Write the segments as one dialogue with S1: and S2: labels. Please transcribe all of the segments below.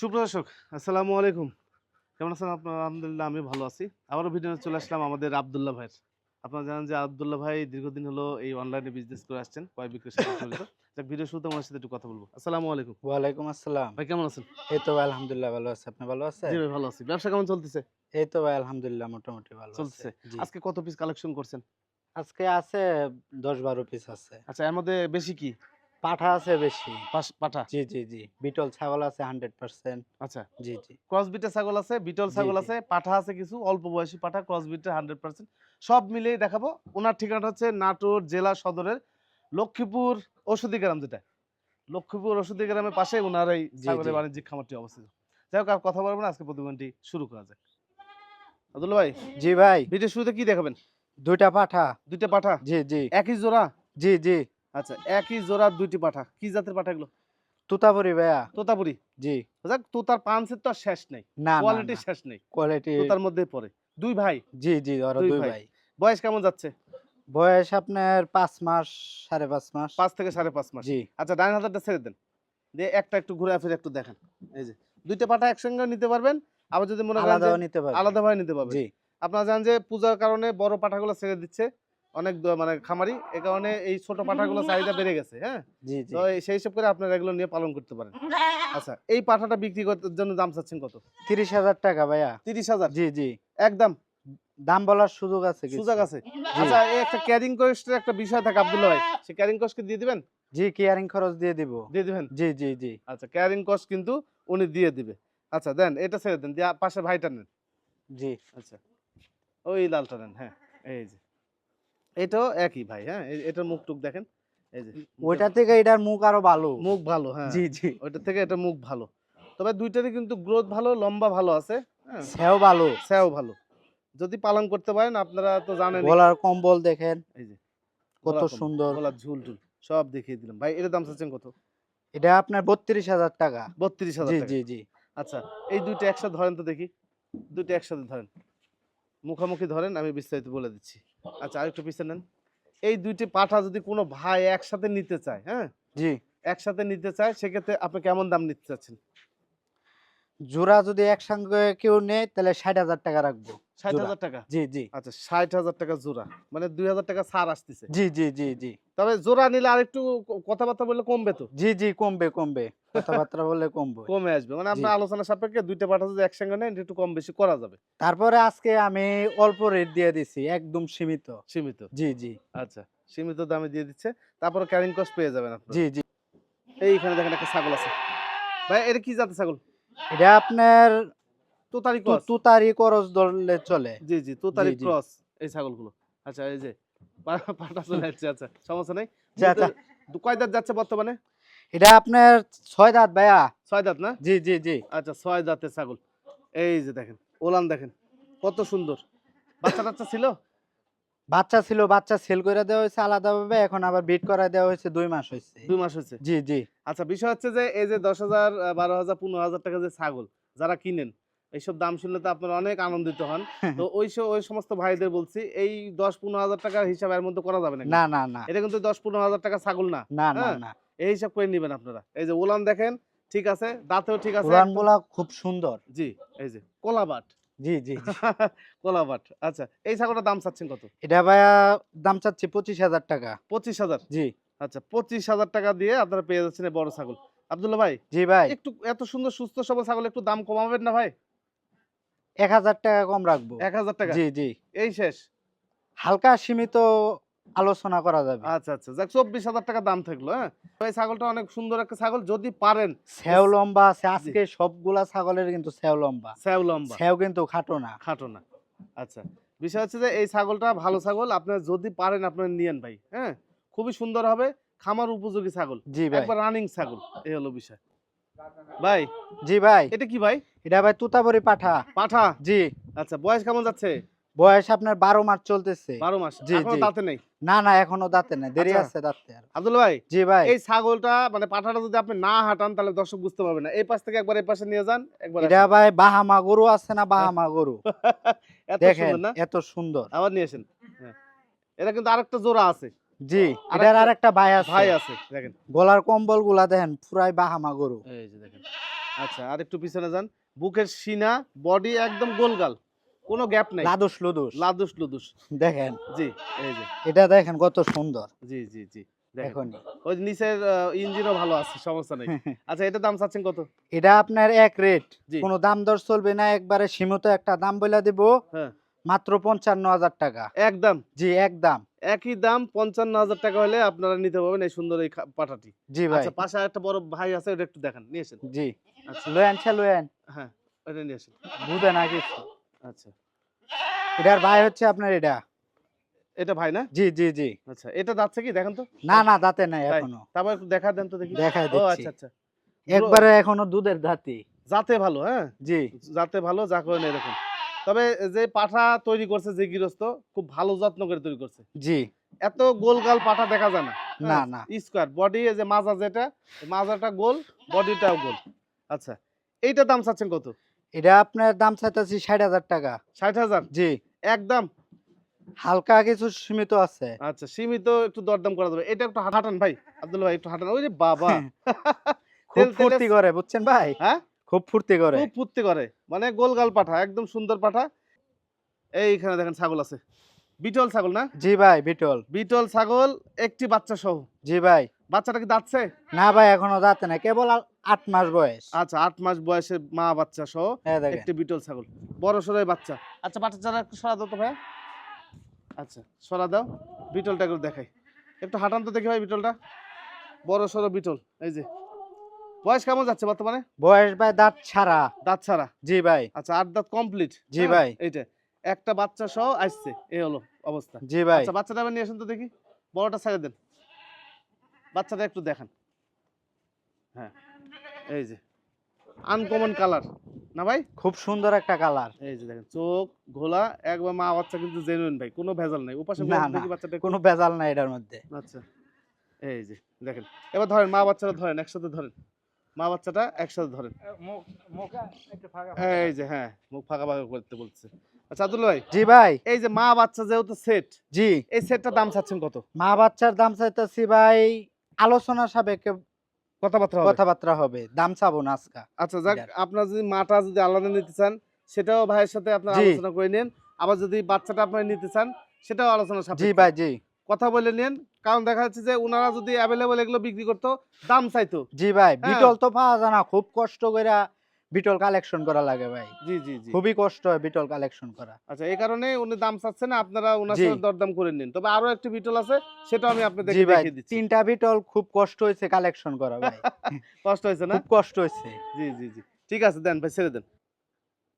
S1: সুপ্রদর্শক আসসালামু আলাইকুম। কেমন আছেন? আপনার? আলহামদুলিল্লাহ আমি ভালো আছি। আবারও ভিডিও চলে আসলাম আমাদের আবদুল্লাহ ভাইয়ের। আপনারা জানেন যে আবদুল্লাহ ভাই দীর্ঘদিন হলো এই অনলাইনে বিজনেস করে আসছেন ক্রয় বিক্রয়ের সাথে জড়িত ভিডিও শুরুতে আমার সাথে একটু কথা বলব। আসসালামু আলাইকুম।
S2: ওয়ালাইকুম আসসালাম।
S1: ভাই কেমন আছেন?
S2: এই তো ভাই আলহামদুলিল্লাহ ভালো আছে। আপনি ভালো আছেন?
S1: জি ভাই ভালো আছি। ব্যবসা কেমন চলতেছে?
S2: এই তো ভাই আলহামদুলিল্লাহ মোটামুটি ভালো
S1: চলতেছে। আজকে কত পিস কালেকশন করছেন?
S2: আজকে আছে দশ বারো পিস আছে।
S1: আচ্ছা এর মধ্যে বেশি কি?
S2: পাঠা আছে বেশি।
S1: পাঠা?
S2: জি জি জি। বিটল ছাগল আছে হান্ড্রেড পার্সেন্ট
S1: আচ্ছা।
S2: জি জি।
S1: ক্রস বিটের ছাগল আছে বিটল ছাগল আছে পাঠা আছে কিছু অল্প বয়সী পাঠা ক্রস বিটের হান্ড্রেড পার্সেন্ট সব মিলিয়ে দেখাবো ওনার ঠিকানা হচ্ছে নাটোর জেলা সদরের লক্ষ্মীপুর ওষুধি গ্রাম যেটা। লক্ষ্মীপুর ওষুধি গ্রামের পাশে ওনার এই ছাগলের বাণিজ্যিক খামারটি অবস্থিত। যাই হোক আর কথা বলব না আজকে প্রতিবেদনটি শুরু করা যাক। আব্দুল ভাই
S2: জি ভাই।
S1: ভিডিও শুরুতে কি দেখাবেন?
S2: দুইটা পাঠা।
S1: দুইটা পাঠা?
S2: জি জি।
S1: একই জোড়া?
S2: জি জি।
S1: আচ্ছা একই জোড়া দুইটি পাঠা। কি জাতের পাঠা এগুলো?
S2: তুতাপুরি ভাইয়া।
S1: তোতাপুরি?
S2: জি।
S1: যাক তোতার পাঁচের তো আর শেষ নেই।
S2: না
S1: কোয়ালিটি শেষ নেই।
S2: কোয়ালিটি
S1: তোতার মধ্যে পড়ে। দুই ভাই?
S2: জি জি
S1: দুই ভাই। বয়স কেমন যাচ্ছে?
S2: বয়স আপনার পাঁচ মাস সাড়ে পাঁচ মাস।
S1: পাঁচ থেকে সাড়ে পাঁচ মাস।
S2: জি।
S1: আচ্ছা ডাইন হাজারটা ছেড়ে দেন। দিয়ে একটা একটু ঘুরে ফিরে একটু দেখেন। এই যে দুইটা পাটা একসঙ্গে নিতে পারবেন আবার যদি মনে করেন
S2: আলাদাও
S1: যে
S2: নিতে পারবে
S1: আলাদাভাবে নিতে পারবেন।
S2: জি।
S1: আপনারা জানেন যে পূজার কারণে বড় পাঠাগুলো ছেড়ে দিচ্ছে। অনেক মানে খামারি এ কারণে এই ছোট পাঠাগুলো চাহিদা বেড়ে গেছে হ্যাঁ?
S2: জি জি।
S1: তো সেই হিসাব করে আপনারা এগুলো নিয়ে পালন করতে পারেন। আচ্ছা এই পাঠাটা বিক্রি করতে জন্য দাম চাচ্ছেন কত?
S2: তিরিশ হাজার টাকা ভাইয়া।
S1: তিরিশ হাজার?
S2: জি জি।
S1: একদম?
S2: দাম বলার সুযোগ আছে কিছু।
S1: সুযোগ আছে? আচ্ছা এই একটা ক্যারিং কস্টের একটা বিষয় থাকে আব্দুল্লাহ ভাই। সে ক্যারিং কস্টকে দিয়ে দিবেন?
S2: জি কেয়ারিং খরচ দিয়ে দিব।
S1: দিয়ে দিবেন?
S2: জি জি জি।
S1: আচ্ছা ক্যারিং কস্ট কিন্তু উনি দিয়ে দিবে। আচ্ছা দেন এটা ছেড়ে দেন দিয়ে পাশে ভাইটা নেন।
S2: জি।
S1: আচ্ছা। ওই লালটা নেন হ্যাঁ এই যে। এটাও একই ভাই হ্যাঁ? এটার মুখ টুক দেখেন। এই যে
S2: ওইটা থেকে এটার মুখ আরও ভালো।
S1: মুখ ভালো হ্যাঁ।
S2: জি জি।
S1: ওইটা থেকে এটা মুখ ভালো। তবে দুইটারই কিন্তু গ্রোথ ভালো লম্বা ভালো আছে হ্যাঁ?
S2: সেও ভালো।
S1: ভালো। যদি পালন করতে পারেন আপনারা তো জানেন
S2: গলার কম্বল দেখেন
S1: এই যে
S2: কত সুন্দর।
S1: গলার ঝুল সব দেখিয়ে দিলাম। ভাই এর দাম চাচ্ছেন কত?
S2: এটা আপনার বত্রিশ হাজার টাকা।
S1: বত্রিশ হাজার
S2: জি
S1: টাকা।
S2: জি জি।
S1: আচ্ছা এই দুইটা একসাথে ধরেন তো দেখি। দুইটা একসাথে ধরেন। মুখোমুখি ধরেন আমি বিস্তারিত বলে দিচ্ছি। আচ্ছা আরেকটু পিছিয়ে নেন। এই দুইটি পাঠা যদি কোনো ভাই একসাথে নিতে চায় হ্যাঁ?
S2: জি।
S1: একসাথে নিতে চায় সেক্ষেত্রে আপনি কেমন দাম নিতে চাচ্ছেন?
S2: জোড়া যদি একসঙ্গে কেউ নেয় তাহলে ষাট হাজার টাকা রাখব
S1: ষাট হাজার টাকা?
S2: জি জি।
S1: আচ্ছা ষাট হাজার টাকা জোড়া। মানে দুই হাজার টাকা ছাড় আসতেছে।
S2: জি জি জি জি।
S1: তবে জোড়া নিলে কথাবার্তা বললে কমবে তো?
S2: জি জি কমবে কমবে। কথাবার্তা বললে কমবে।
S1: কমে আসবে। মানে আপনার আলোচনা সাপেক্ষে দুইটা পাঠা যদি একসঙ্গে নেন একটু কম বেশি করা যাবে।
S2: তারপরে আজকে আমি অল্প রেট দিয়ে দিছি একদম সীমিত।
S1: সীমিত?
S2: জি জি।
S1: আচ্ছা সীমিত দামে দিয়ে দিচ্ছে। তারপরে ক্যারিং কস্ট পেয়ে যাবেন আপনি
S2: জি জি।
S1: এইখানে দেখেন একটা ছাগল আছে। ভাই এটা কি জাতের ছাগল?
S2: এটা আপনার
S1: তোতারি ক্রস।
S2: তুতারি করজ ধরলে চলে।
S1: জি জি তোতারি। ক্রস এই ছাগলগুলো। আচ্ছা এই যে পাটা চলে যাচ্ছে আচ্ছা সমস্যা নেই।
S2: আচ্ছা।
S1: দু- কয় দাঁত যাচ্ছে বর্তমানে?
S2: এটা আপনার ছয় দাঁত ভাইয়া।
S1: ছয় দাঁত না?
S2: জি জি জি।
S1: আচ্ছা ছয় দাঁতের ছাগল। এই যে দেখেন ওলান দেখেন কত সুন্দর। বাচ্চা টাচ্চা ছিল?
S2: বাচ্চা ছিল বাচ্চা সেল করে দেওয়া হয়েছে আলাদাভাবে এখন আবার বিট করা দেওয়া হয়েছে দুই মাস হয়েছে।
S1: দুই মাস হয়েছে?
S2: জি জি।
S1: আচ্ছা বিষয় হচ্ছে যে এই যে দশ হাজার বারো হাজার পনেরো হাজার টাকা যে ছাগল যারা কিনেন এইসব দাম শুনলে তো আপনারা অনেক আনন্দিত হন। তো ওই ওই সমস্ত ভাইদের বলছি এই দশ পনেরো হাজার টাকার হিসাব এর মধ্যে করা যাবে না
S2: না না না।
S1: এটা কিন্তু দশ পনেরো হাজার টাকা ছাগল না।
S2: না না
S1: হ্যাঁ,
S2: না।
S1: এই হিসাব করে নিবেন আপনারা। এই যে ওলান দেখেন ঠিক আছে দাঁতেও ঠিক আছে
S2: উড়ান খুব সুন্দর।
S1: জি এই যে কোলাবাট।
S2: জি জি।
S1: কোলাবাট আচ্ছা এই ছাগলটার দাম চাচ্ছেন কত?
S2: এটা ভাইয়া দাম চাচ্ছি পঁচিশ হাজার টাকা।
S1: পঁচিশ হাজার?
S2: জি।
S1: আচ্ছা পঁচিশ হাজার টাকা দিয়ে আপনারা পেয়ে যাচ্ছেন বড় ছাগল। আব্দুল্লাহ ভাই
S2: জি ভাই।
S1: একটু এত সুন্দর সুস্থ সবল ছাগল একটু দাম কমাবেন না ভাই?
S2: এক হাজার টাকা কম রাখব।
S1: এক হাজার টাকা?
S2: জি জি।
S1: এই শেষ।
S2: হালকা সীমিত আলোচনা করা যাবে।
S1: আচ্ছা আচ্ছা। যাক চব্বিশ হাজার টাকা দাম থাকল হ্যাঁ? এই ছাগলটা অনেক সুন্দর একটা ছাগল যদি পারেন।
S2: সেও লম্বা আছে আজকে সবগুলা ছাগলের কিন্তু সেও লম্বা।
S1: স্যাও লম্বা।
S2: সেও কিন্তু খাটো না।
S1: খাটো না। আচ্ছা বিষয় হচ্ছে যে এই ছাগলটা ভালো ছাগল আপনার যদি পারেন আপনার নিয়েন ভাই হ্যাঁ? খুবই সুন্দর হবে খামার উপযোগী ছাগল।
S2: জি ভাই।
S1: একবার রানিং ছাগল এই হলো বিষয়। ভাই
S2: জি ভাই।
S1: এটা কি ভাই?
S2: এটা ভাই তুতাবরি পাঠা।
S1: পাঠা?
S2: জি।
S1: আচ্ছা বয়স কেমন যাচ্ছে?
S2: বয়স আপনার বারো মাস চলতেছে।
S1: বারো মাস।
S2: জি।
S1: দাঁতে নেই?
S2: না না এখনও দাঁতে নাই দেরি
S1: আচ্ছা।
S2: আছে দাঁতে আর।
S1: আব্দুল ভাই
S2: জি ভাই।
S1: এই ছাগলটা মানে পাঠাটা যদি আপনি না হাঁটান তাহলে দর্শক বুঝতে পারবে না। এই পাশ থেকে একবার এই পাশে নিয়ে যান একবার
S2: এটা ভাই বাহামা গরু আছে না বাহামা গরু?
S1: এত সুন্দর না?
S2: এত সুন্দর।
S1: আবার নিয়ে আসেন। হ্যাঁ। এটা কিন্তু আরেকটা জোড়া আছে।
S2: জি এটার
S1: একটা-
S2: আর একটা ভাই আছে।
S1: ভাই আছে দেখেন।
S2: গলার কম্বলগুলা দেখেন পুরাই বাহামা গরু।
S1: এই যে দেখেন। আচ্ছা আর একটু পিছনে যান। বুকের সিনা বডি একদম গোলগাল। কোনো গ্যাপ নাই।
S2: লাদুস লুদুস।
S1: লাদুস লুদুস।
S2: দেখেন।
S1: জি এই যে।
S2: এটা দেখেন কত সুন্দর।
S1: জি জি জি দেখেন। ওই নিচের ইঞ্জিনও ভালো আছে সমস্যা নেই। আচ্ছা এটা দাম চাচ্ছেন কত?
S2: এটা আপনার এক রেট কোনো দাম দর চলবে না একবারে সীমিত একটা দাম বলে দিব।
S1: হ্যাঁ।
S2: মাত্র পঞ্চান্ন হাজার টাকা।
S1: একদম
S2: জি একদম
S1: একই দাম পঞ্চান্ন হাজার টাকা হলে আপনারা নিতে পারবেন এই সুন্দর এই পাঠাটি
S2: জি ভাই।
S1: আচ্ছা পাশে একটা বড় ভাই আছে ওটা একটু দেখান নিয়ে আসেন।
S2: জি।
S1: আচ্ছা।
S2: লয়েন
S1: হ্যাঁ ওটা নিয়ে আসেন।
S2: বুঝে না কিছু
S1: আচ্ছা।
S2: এটার ভাই হচ্ছে আপনার এটা।
S1: এটা ভাই না?
S2: জি জি জি।
S1: আচ্ছা এটা যাচ্ছে কি দেখেন তো।
S2: না না দাঁতে নাই এখনও।
S1: তারপর একটু দেখা দেন তো দেখি।
S2: দেখাই
S1: ও আচ্ছা আচ্ছা।
S2: একবারে এখনও দুধের দাঁতি
S1: ভালো হ্যাঁ?
S2: জি।
S1: ভালো যা করে না এরকম। তবে যে পাঠা তৈরি করছে যে গৃহস্থ খুব ভালো যত্ন করে তৈরি করছে।
S2: জি।
S1: এত গোলগাল পাঠা দেখা যায় না।
S2: না না।
S1: স্কোয়ার। বডি যে মাজা যেটা মাজাটা গোল বডিটাও গোল। আচ্ছা এইটা দাম চাচ্ছেন কত?
S2: এটা আপনার দাম চাইতেছি ষাট হাজার টাকা।
S1: ষাট হাজার?
S2: জি।
S1: একদম?
S2: হালকা কিছু সীমিত আছে।
S1: আচ্ছা সীমিত একটু দরদাম করা যাবে। এটা একটু হাঁটান ভাই। আব্দুল ভাই একটু হাঁটান। ওই যে বাবা।
S2: খুব ফুর্তি করে বুঝছেন ভাই?
S1: হ্যাঁ?
S2: খুব ফুর্তি করে।
S1: খুব ফুর্তি করে। মানে গোলগাল পাঠা একদম সুন্দর পাঠা। এইখানে দেখেন ছাগল আছে। বিটল ছাগল না?
S2: জি ভাই বিটল।
S1: বিটল ছাগল একটি বাচ্চা সহ।
S2: জি ভাই।
S1: বাচ্চাটা কি দাঁতছে?
S2: না ভাই এখনও যাতে না কেবল আট মাস বয়স।
S1: আচ্ছা আট মাস বয়সে মা বাচ্চা সহ
S2: হ্যাঁ
S1: একটি বিটল ছাগল। বড় সরাই বাচ্চা। আচ্ছা একটু সরা দাও তো ভাই। আচ্ছা সরা দাও। বিটলটা একটু দেখাই। একটু হাঁটান তো দেখি ভাই বিটলটা। বড় সড়ো বিটল এই যে। বয়স কেমন যাচ্ছে বর্তমানে?
S2: বয়স ভাই দাঁত ছাড়া।
S1: দাঁত ছাড়া?
S2: জি ভাই।
S1: আচ্ছা আট দাঁত কমপ্লিট।
S2: জি ভাই।
S1: এইটা। একটা বাচ্চা সহ আসছে এই হলো অবস্থা।
S2: জি ভাই।
S1: আচ্ছা বাচ্চাটা আবার নিয়ে আসেন তো দেখি। বড়টা ছেড়ে দেন। বাচ্চাটা একটু দেখান। হ্যাঁ। এই যে আনকমন কালার না ভাই?
S2: খুব সুন্দর একটা কালার
S1: এই যে দেখেন চোখ ঘোলা একবার মা বাচ্চা কিন্তু জেনুইন ভাই কোনো ভেজাল নাই। ওপাশে বাচ্চাটা
S2: কোনো ভেজাল নাই এটার মধ্যে।
S1: আচ্ছা এই যে দেখেন এবার ধরেন মা বাচ্চাটা ধরেন একসাথে ধরেন। মা বাচ্চাটা একসাথে ধরেন। এই যে হ্যাঁ মুখ ফাঁকা ফাঁকা করতে বলছে। আচ্ছা আব্দুল ভাই
S2: জি ভাই।
S1: এই যে মা বাচ্চা যেহেতু সেট
S2: জি।
S1: এই সেটটার দাম চাচ্ছেন কত?
S2: মা বাচ্চার দাম চাইতেছি ভাই আলোচনা সাপেক্ষে
S1: কথাবার্তা
S2: কথাবার্তা হবে। দাম চাবো না আজকা।
S1: আচ্ছা যাক আপনার যদি মাটা যদি আলাদা নিতে চান সেটাও ভাইয়ের সাথে আপনার আলোচনা করে নেন। আবার যদি বাচ্চাটা আপনার নিতে চান সেটাও আলোচনা
S2: জি ভাই জি।
S1: কথা বলে নেন কারণ দেখা যাচ্ছে যে ওনারা যদি অ্যাভেলেবল এগুলো বিক্রি করতো দাম চাইতো।
S2: জি ভাই
S1: হ্যাঁ।
S2: বিটল তো পাওয়া যায় না খুব কষ্ট করে বিটল কালেকশন করা লাগে ভাই।
S1: জি জি জি।
S2: খুবই কষ্ট হয় বিটল কালেকশন করা।
S1: আচ্ছা এই কারণে উনি দাম চাচ্ছেন না আপনারা ওনার সাথে দরদাম করে নিন। তবে আরও একটি বিটল আছে সেটাও আমি আপনাদের
S2: জি ভাই
S1: দেখিয়ে দিচ্ছি।
S2: তিনটা বিটল খুব কষ্ট হয়েছে কালেকশন করা ভাই।
S1: কষ্ট হয়েছে না?
S2: খুব কষ্ট হয়েছে।
S1: জি জি জি। ঠিক আছে দেন ভাই ছেড়ে দেন।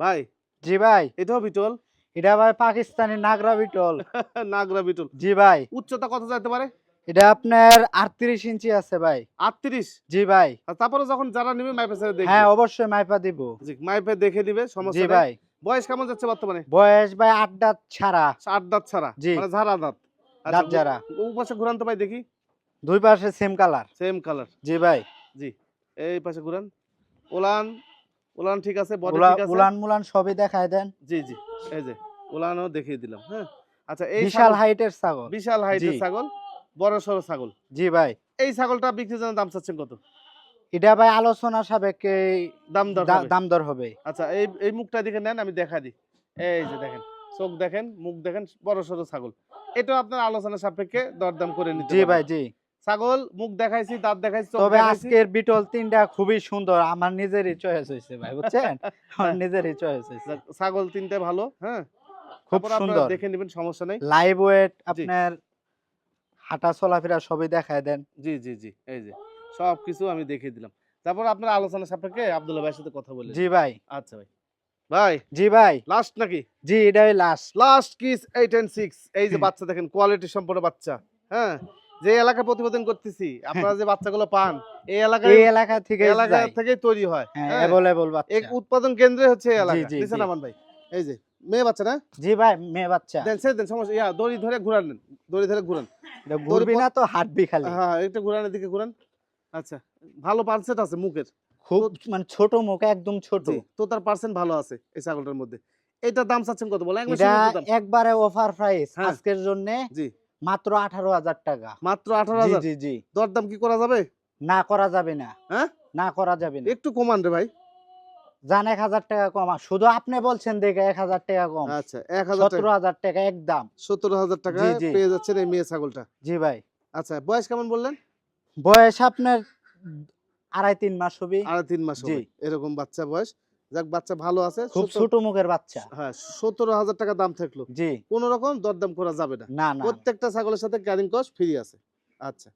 S1: ভাই
S2: জি ভাই।
S1: এটাও বিটল?
S2: এটা ভাই পাকিস্তানি নাগরা বিটল।
S1: নাগরা বিটল।
S2: জি ভাই।
S1: উচ্চতা কত যাইতে পারে?
S2: এটা আপনার আটত্রিশ ইঞ্চি আছে ভাই।
S1: আটত্রিশ?
S2: জি ভাই।
S1: তারপরে যখন যারা নিবে মাইপে
S2: হ্যাঁ অবশ্যই মাইপা দিব।
S1: জি মাইপে দেখে দিবে সমস্যা
S2: ভাই।
S1: বয়স কেমন যাচ্ছে বর্তমানে?
S2: বয়স ভাই আট দাঁত ছাড়া।
S1: আট দাঁত ছাড়া?
S2: জি।
S1: মানে ঝাড়া দাঁত। আচ্ছা,
S2: দাঁত যারা
S1: ও পাশে ঘুরান তো ভাই দেখি।
S2: দুই পাশে সেম কালার
S1: সেম কালার
S2: জি ভাই।
S1: জি এই পাশে ঘুরান। ওলান ওলান ঠিক আছে বডি ঠিক আছে?
S2: উলান মুলান সবই দেখায় দেন।
S1: জি জি এই যে ওলানও দেখিয়ে দিলাম হ্যাঁ। আচ্ছা এই
S2: বিশাল হাইটের ছাগল।
S1: বিশাল হাইটের ছাগল। বড় সড়ো ছাগল।
S2: জি ভাই।
S1: এই ছাগলটা বিক্রির জন্য দাম চাচ্ছেন কত?
S2: এটা ভাই আলোচনা সাপেক্ষে
S1: দাম দর হবে।
S2: দাম দর হবে।
S1: আচ্ছা এই এই মুখটা দিকে নেন আমি দেখা দিই। এই যে দেখেন চোখ দেখেন মুখ দেখেন বড় সড়ো ছাগল। এটা আপনার আলোচনা সাপেক্ষে দরদাম করে নিতে
S2: জি ভাই জি।
S1: ছাগল মুখ দেখাইছি দাঁত দেখাইছি
S2: তবে আজকের বিটল তিনটা খুবই সুন্দর আমার নিজেরই চয়েস হয়েছে ভাই বুঝছেন? আমার নিজেরই চয়েস হয়েছে।
S1: ছাগল তিনটে ভালো হ্যাঁ?
S2: খুব সুন্দর।
S1: দেখে নেবেন সমস্যা নেই।
S2: লাইভ ওয়েট আপনার হাঁটা চলাফেরা সবই দেখায় দেন।
S1: জি জি জি এই যে সব কিছু আমি দেখিয়ে দিলাম। তারপর আপনার আলোচনা সাপেক্ষে আব্দুল্লাহ ভাইয়ের সাথে কথা বললেন
S2: জি ভাই।
S1: আচ্ছা ভাই। ভাই?
S2: জি ভাই।
S1: লাস্ট নাকি?
S2: জি এটাই লাস্ট
S1: লাস্ট কিস এইট এন্ড সিক্স এই যে বাচ্চা দেখেন কোয়ালিটি সম্পন্ন বাচ্চা হ্যাঁ? যে এলাকা প্রতিবেদন করতেছি আপনারা যে বাচ্চাগুলো পান এই এলাকায়
S2: এই এলাকা থেকে
S1: এলাকা। থেকেই তৈরি হয়
S2: হ্যাঁ
S1: হ্যাঁ।
S2: অ্যাভেলেবল বাচ্চা।
S1: উৎপাদন কেন্দ্রে হচ্ছে এই এলাকা।
S2: জি।
S1: আমান ভাই এই যে। মেয়ে বাচ্চা না?
S2: জি ভাই মেয়ে বাচ্চা।
S1: দেন সে দেন সমস্যা ইয়া দড়ি ধরে ঘুরান দড়ি ধরে ঘুরান।
S2: এটা ঘুরবি না তো হাঁটবি খালি।
S1: হ্যাঁ একটু ঘুরানের দিকে ঘুরান। আচ্ছা ভালো পার্সেন্ট আছে মুখের।
S2: খুব মানে ছোট মুখ একদম ছোট।
S1: তো তার পার্সেন্ট ভালো আছে এই ছাগলটার মধ্যে। এটার দাম চাচ্ছেন কত বলে একবার
S2: অফার প্রাইস
S1: হ্যাঁ।
S2: আজকের জন্য
S1: জি।
S2: মাত্র আঠারো হাজার টাকা।
S1: মাত্র আঠারো হাজার?
S2: জি জি।
S1: দরদাম কি করা যাবে?
S2: না করা যাবে না।
S1: হ্যাঁ?
S2: না করা যাবে না।
S1: একটু কমান রে ভাই।
S2: জান এক হাজার টাকা কম। শুধু আপনি বলছেন দেখে এক হাজার টাকা কম।
S1: আচ্ছা এক হাজার টাকা।
S2: সতেরো একদম।
S1: সত্তর হাজার টাকা। পেয়ে যাচ্ছেন এই মেয়ে ছাগলটা।
S2: জি ভাই।
S1: আচ্ছা বয়স কেমন বললেন?
S2: বয়স আপনার আড়াই তিন মাস হবে।
S1: আড়াই তিন মাস হবে। এরকম বাচ্চা বয়স। যাক বাচ্চা ভালো আছে।
S2: খুব ছোট মুখের বাচ্চা।
S1: হ্যাঁ সতেরো হাজার টাকা দাম থাকল।
S2: জি।
S1: কোন রকম দরদাম করা যাবে না।
S2: না না।
S1: প্রত্যেকটা ছাগলের সাথে ক্যারিং কস্ট ফ্রি আছে। আচ্ছা।